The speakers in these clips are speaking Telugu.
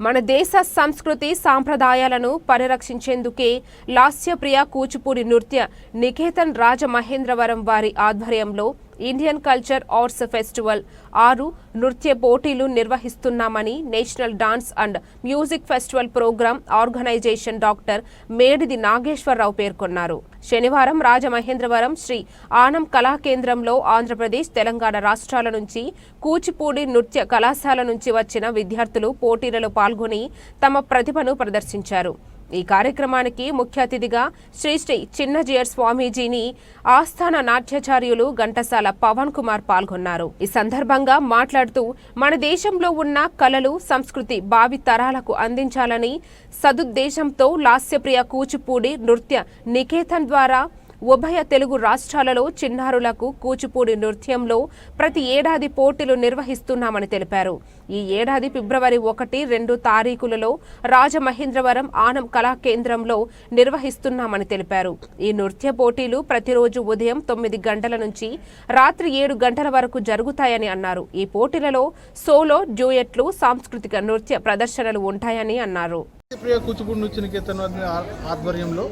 మన దేశ సంస్కృతి సాంప్రదాయాలను పరిరక్షించేందుకే లాస్యప్రియ కూచిపూడి నృత్య నికేతన్ రాజమహేంద్రవరం వారి ఆధ్వర్యంలో ఇండియన్ కల్చర్ ఆర్ట్స్ ఫెస్టివల్. ఆరు నృత్య పోటీలు నిర్వహిస్తున్నామని national dance and music festival program organization doctor Medidi Nageswara Rao పేర్కొన్నారు. శనివారం రాజమహేంద్రవరం శ్రీ ఆనం కళాకేంద్రంలో ఆంధ్రప్రదేశ్ తెలంగాణ రాష్ట్రాల నుంచి కూచిపూడి నృత్య కళాశాల నుంచి వచ్చిన విద్యార్థులు పోటీలలో పాల్గొని తమ ప్రతిభను ప్రదర్శించారు. ఈ కార్యక్రమానికి ముఖ్య అతిథిగా శ్రీ శ్రీ చిన్నజీయర్ స్వామీజీని ఆస్థాన నాట్యాచార్యులు ఘంటసాల పవన్ కుమార్ పాల్గొన్నారు. ఈ సందర్భంగా మాట్లాడుతూ మన దేశంలో ఉన్న కళలు సంస్కృతి భావి తరాలకు అందించాలని సదుద్దేశంతో లాస్యప్రియ కూచిపూడి నృత్య నికేతన్ ద్వారా ఉభయ తెలుగు రాష్ట్రాలలో చిన్నారులకు కూచిపూడి నృత్యంలో ప్రతి ఏడాది పోటీలు నిర్వహిస్తున్నామని తెలిపారు. ఈ ఏడాది ఫిబ్రవరి ఒకటి రెండు తారీఖులలో రాజమహేంద్రవరం ఆనం కళా కేంద్రంలో నిర్వహిస్తున్నామని తెలిపారు. ఈ నృత్య పోటీలు ప్రతిరోజు ఉదయం తొమ్మిది గంటల నుంచి రాత్రి ఏడు గంటల వరకు జరుగుతాయని అన్నారు. ఈ పోటీలలో సోలో డ్యూయట్లు సాంస్కృతిక నృత్య ప్రదర్శనలు ఉంటాయని అన్నారు. ప్రియ కూచిపూడి నృత్య నికేతన్ ఆధ్వర్యంలో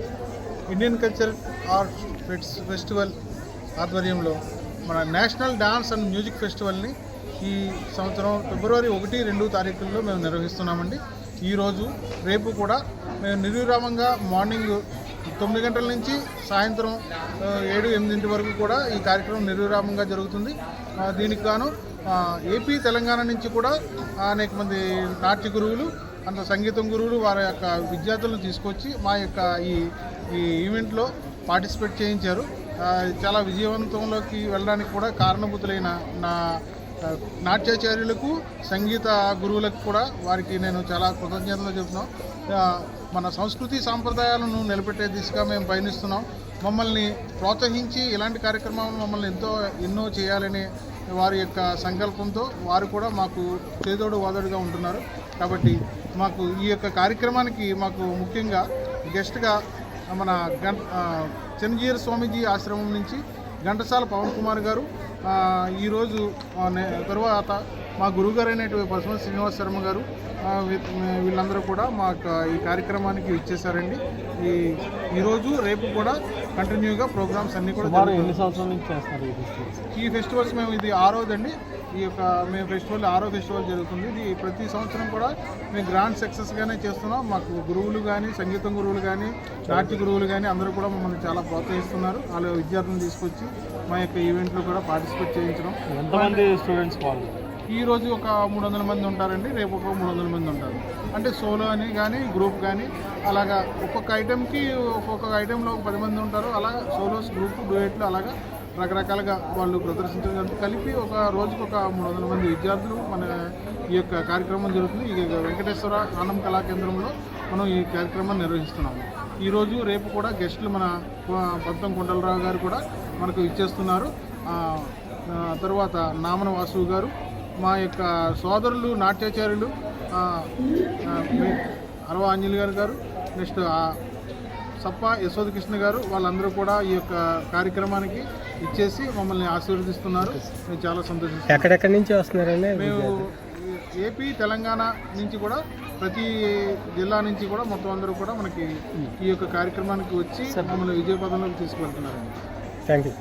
Indian culture art fests festival ఆధ్వర్యంలో మన నేషనల్ డాన్స్ అండ్ మ్యూజిక్ ఫెస్టివల్ని ఈ సంవత్సరం ఫిబ్రవరి ఒకటి రెండు తారీఖుల్లో మేము నిర్వహిస్తున్నామండి. ఈరోజు రేపు కూడా మేము నిర్విరామంగా మార్నింగ్ తొమ్మిది గంటల నుంచి సాయంత్రం ఏడు ఎనిమిదింటి వరకు కూడా ఈ కార్యక్రమం నిర్విరామంగా జరుగుతుంది. దీనికి గాను ఏపీ తెలంగాణ నుంచి కూడా అనేక మంది నాట్య గురువులు అంత సంగీతం గురువులు వారి యొక్క విద్యార్థులను తీసుకొచ్చి మా యొక్క ఈ ఈ ఈవెంట్లో పార్టిసిపేట్ చేయించారు. చాలా విజయవంతంలోకి వెళ్ళడానికి కూడా కారణభూతులైన నా నాట్యాచార్యులకు సంగీత గురువులకు కూడా వారికి నేను చాలా కృతజ్ఞతలు చెప్తున్నాం మన సంస్కృతి సాంప్రదాయాలను నిలబెట్టే దిశగా మేము పయనిస్తున్నాం. మమ్మల్ని ప్రోత్సహించి ఇలాంటి కార్యక్రమాలను మమ్మల్ని ఎంతో ఎన్నో చేయాలని వారి యొక్క సంకల్పంతో వారు కూడా మాకు చేదోడు వాదోడుగా ఉంటున్నారు. కాబట్టి మాకు ఈ యొక్క కార్యక్రమానికి మాకు ముఖ్యంగా గెస్ట్గా మన గం చిరంజీవి స్వామీజీ ఆశ్రమం నుంచి ఘంటసాల పవన్ కుమార్ గారు ఈరోజు తరువాత మా గురువుగారు అయినటువంటి పశుమ శ్రీనివాస్ శర్మ గారు వీళ్ళందరూ కూడా మా ఈ కార్యక్రమానికి ఇచ్చేసారండి ఈ ఈరోజు రేపు కూడా కంటిన్యూగా ప్రోగ్రామ్స్ అన్నీ కూడా. ఎన్ని సంవత్సరాల నుంచి చేస్తారు ఈ ఫెస్టివల్స్? ఈ ఫెస్టివల్స్ మేము ఇది ఆరోదండి ఈ యొక్క మేము ఫెస్టివల్ ఆరో ఫెస్టివల్ జరుగుతుంది. ఇది ప్రతి సంవత్సరం కూడా మేము గ్రాండ్ సక్సెస్గానే చేస్తున్నాం. మాకు గురువులు కానీ సంగీతం గురువులు కానీ నాట్య గురువులు కానీ అందరూ కూడా మమ్మల్ని చాలా ప్రోత్సహిస్తున్నారు. వాళ్ళ విద్యార్థులను తీసుకొచ్చి మా యొక్క ఈవెంట్లో కూడా పార్టిసిపేట్ చేయించడం? ఎంతమంది స్టూడెంట్స్ పాల్గొన్నారు ఈ రోజు ఒక మూడు వందల మంది ఉంటారండి రేపు ఒక మూడు వందల మంది ఉంటారు. అంటే సోలో అని కానీ గ్రూప్ కానీ అలాగా ఒక్కొక్క ఐటెంకి ఒక్కొక్క ఐటెంలో ఒక పది మంది ఉంటారు అలా సోలోస్ గ్రూప్ డూయెట్లు అలాగా రకరకాలుగా వాళ్ళు ప్రదర్శించడం కలిపి ఒక రోజుకి ఒక మూడు వందల మంది విద్యార్థులు మన ఈ యొక్క కార్యక్రమం జరుగుతుంది. ఈ వెంకటేశ్వర ఆనం కళా కేంద్రంలో మనం ఈ కార్యక్రమాన్ని నిర్వహిస్తున్నాము. ఈరోజు రేపు కూడా గెస్టులు మన పంతం కొండలరావు గారు కూడా మనకు ఇచ్చేస్తున్నారు. తర్వాత నామన వాసు గారు మా యొక్క సోదరులు నాట్యాచార్యులు అరవ ఆంజలి గారు గారు నెక్స్ట్ సప్ప యశోద కృష్ణ గారు వాళ్ళందరూ కూడా ఈ యొక్క కార్యక్రమానికి ఇచ్చేసి మమ్మల్ని ఆశీర్వదిస్తున్నారు. మేము చాలా సంతోషిస్తున్నాం. ఎక్కడెక్కడి నుంచి వస్తున్నారండి? మేము ఏపీ తెలంగాణ నుంచి కూడా ప్రతి జిల్లా నుంచి కూడా మొత్తం అందరూ కూడా మనకి ఈ యొక్క కార్యక్రమానికి వచ్చి మమ్మల్ని విజయపదంలోకి తీసుకువెళ్తున్నారండి. Thank you